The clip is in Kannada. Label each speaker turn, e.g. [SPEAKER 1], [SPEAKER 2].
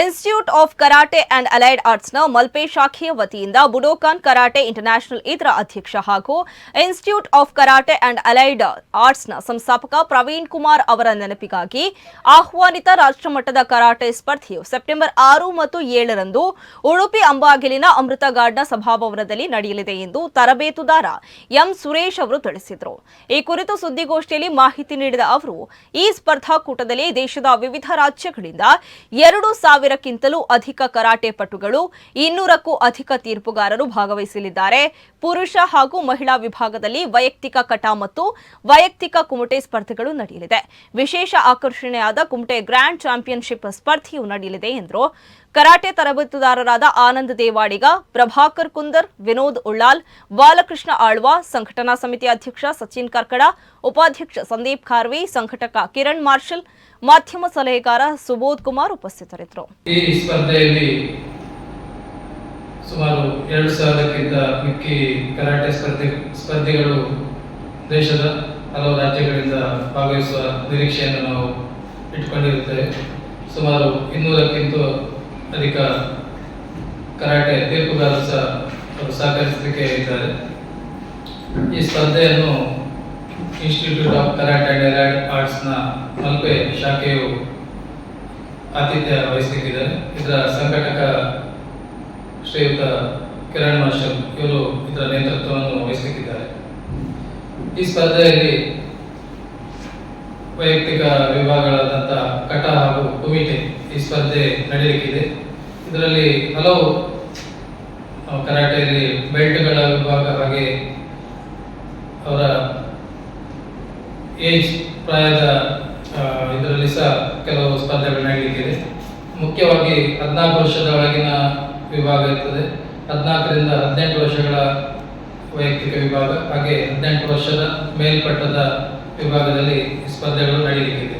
[SPEAKER 1] Institute of karate and allied ಆರ್ಟ್ಸ್ನ Malpe ಶಾಖೆಯ ವತಿಯಿಂದ ಬುಡೋಕಾನ್ ಕರಾಟೆ ಇಂಟರ್ನ್ಯಾಷನಲ್ ಇದರ ಅಧ್ಯಕ್ಷ ಹಾಗೂ institute of karate and allied ಆರ್ಟ್ಸ್ನ ಸಂಸ್ಥಾಪಕ ಪ್ರವೀಣ್ ಕುಮಾರ್ ಅವರ ನೆನಪಿಗಾಗಿ ಆಹ್ವಾನಿತ ರಾಷ್ಟ್ರಮಟ್ಟದ ಕರಾಟೆ ಸ್ಪರ್ಧೆಯು ಸೆಪ್ಟೆಂಬರ್ ಆರು ಮತ್ತು ಏಳರಂದು ಉಡುಪಿ ಅಂಬಾಗಿಲಿನ ಅಮೃತ ಗಾರ್ಡ್ನ ಸಭಾಭವನದಲ್ಲಿ ನಡೆಯಲಿದೆ ಎಂದು ತರಬೇತುದಾರ ಎಂ ಸುರೇಶ್ ಅವರು ತಿಳಿಸಿದರು. ಈ ಕುರಿತು ಸುದ್ದಿಗೋಷ್ಠಿಯಲ್ಲಿ ಮಾಹಿತಿ ನೀಡಿದ ಅವರು, ಈ ಸ್ಪರ್ಧಾಕೂಟದಲ್ಲಿ ದೇಶದ ವಿವಿಧ ರಾಜ್ಯಗಳಿಂದ ಎರಡು ಸಾವಿರಕ್ಕಿಂತಲೂ ಅಧಿಕ ಕರಾಟೆ ಪಟುಗಳು, ಇನ್ನೂರಕ್ಕೂ ಅಧಿಕ ತೀರ್ಪುಗಾರರು ಭಾಗವಹಿಸಲಿದ್ದಾರೆ. ಪುರುಷ ಹಾಗೂ ಮಹಿಳಾ ವಿಭಾಗದಲ್ಲಿ ವೈಯಕ್ತಿಕ ಕಟಾ ಮತ್ತು ವೈಯಕ್ತಿಕ ಕುಮಟೆ ಸ್ಪರ್ಧೆಗಳು ನಡೆಯಲಿದೆ. ವಿಶೇಷ ಆಕರ್ಷಣೆಯಾದ ಕುಮಟೆ ಗ್ರ್ಯಾಂಡ್ ಚಾಂಪಿಯನ್ಶಿಪ್ ಸ್ಪರ್ಧೆಯು ನಡೆಯಲಿದೆ ಎಂದರು. ಕರಾಟೆ ತರಬೇತುದಾರರಾದ ಆನಂದ್ ದೇವಾಡಿಗ, ಪ್ರಭಾಕರ್ ಕುಂದರ್, ವಿನೋದ್ ಉಳ್ಳಾಲ್, ಬಾಲಕೃಷ್ಣ ಆಳ್ವ, ಸಂಘಟನಾ ಸಮಿತಿ ಅಧ್ಯಕ್ಷ ಸಚಿನ್ ಕರ್ಕಡ, ಉಪಾಧ್ಯಕ್ಷ ಸಂದೀಪ್ ಖಾರ್ವಿ, ಸಂಘಟಕ ಕಿರಣ್ ಮಾರ್ಷಲ್ ಮಾಧ್ಯಮ ಸಲಹೆಗಾರ ಸುಬೋಧ್ ಕುಮಾರ್ ಉಪಸ್ಥಿತರಿದ್ದರು.
[SPEAKER 2] ಈ ಸ್ಪರ್ಧೆಯಲ್ಲಿ ಸುಮಾರು ಎರಡು ಸಾವಿರಕ್ಕಿಂತ ಮಿಕ್ಕಿ ಕರಾಟೆ ಸ್ಪರ್ಧೆ ಸ್ಪರ್ಧಿಗಳು ದೇಶದ ಹಲವು ರಾಜ್ಯಗಳಿಂದ ಭಾಗವಹಿಸುವ ನಿರೀಕ್ಷೆಯನ್ನು ನಾವು ಇಟ್ಕೊಂಡಿರುತ್ತೇವೆ ಸುಮಾರು ಇನ್ನೂರಕ್ಕಿಂತ ಅಧಿಕ ಕರಾಟೆ ತೀರ್ಪುಗಾರರು ಸಹ ಸಹಕರಿಸಲಿಕ್ಕೆ ಇದ್ದಾರೆ. ಈ ಸ್ಪರ್ಧೆಯನ್ನು institute of karate and allied ಆರ್ಟ್ಸ್ನ Malpe ಶಾಖೆಯು ಆತಿಥ್ಯ ವಹಿಸಲಿಕ್ಕಿದ್ದಾರೆ ಇದರ ಸಂಘಟಕ ಶ್ರೀಯುತ ಕಿರಣ್ ಮಾರ್ಷಲ್ ಇವರು ಇದರ ನೇತೃತ್ವವನ್ನು ವಹಿಸಿದ್ದಾರೆ ಈ ಸ್ಪರ್ಧೆಯಲ್ಲಿ ವೈಯಕ್ತಿಕ ವಿಭಾಗಗಳಾದಂಥ ಕಟ ಹಾಗೂ ಕುಮಿಟೆ ಈ ಸ್ಪರ್ಧೆ ನಡೆಯಲಿಕ್ಕಿದೆ ಇದರಲ್ಲಿ ಹಲವು ಕರಾಟೆಯಲ್ಲಿ ಬೆಲ್ಟ್ಗಳ ವಿಭಾಗ ಹಾಗೆ ಅವರ ಏಜ್ ಪ್ರಾಯದ ಇದರಲ್ಲಿ ಸಹ ಕೆಲವು ಸ್ಪರ್ಧೆಗಳು ನಡೆಯಲಿಕ್ಕಿದೆ ಮುಖ್ಯವಾಗಿ ಹದಿನಾಲ್ಕು ವರ್ಷದ ಒಳಗಿನ ವಿಭಾಗ ಇರ್ತದೆ. ಹದಿನಾಲ್ಕರಿಂದ ಹದಿನೆಂಟು ವರ್ಷಗಳ ವೈಯಕ್ತಿಕ ವಿಭಾಗ, ಹಾಗೆ ಹದಿನೆಂಟು ವರ್ಷದ ಮೇಲ್ಪಟ್ಟದ ವಿಭಾಗದಲ್ಲಿ ಸ್ಪರ್ಧೆಗಳು ನಡೆಯಲಿಕ್ಕಿದೆ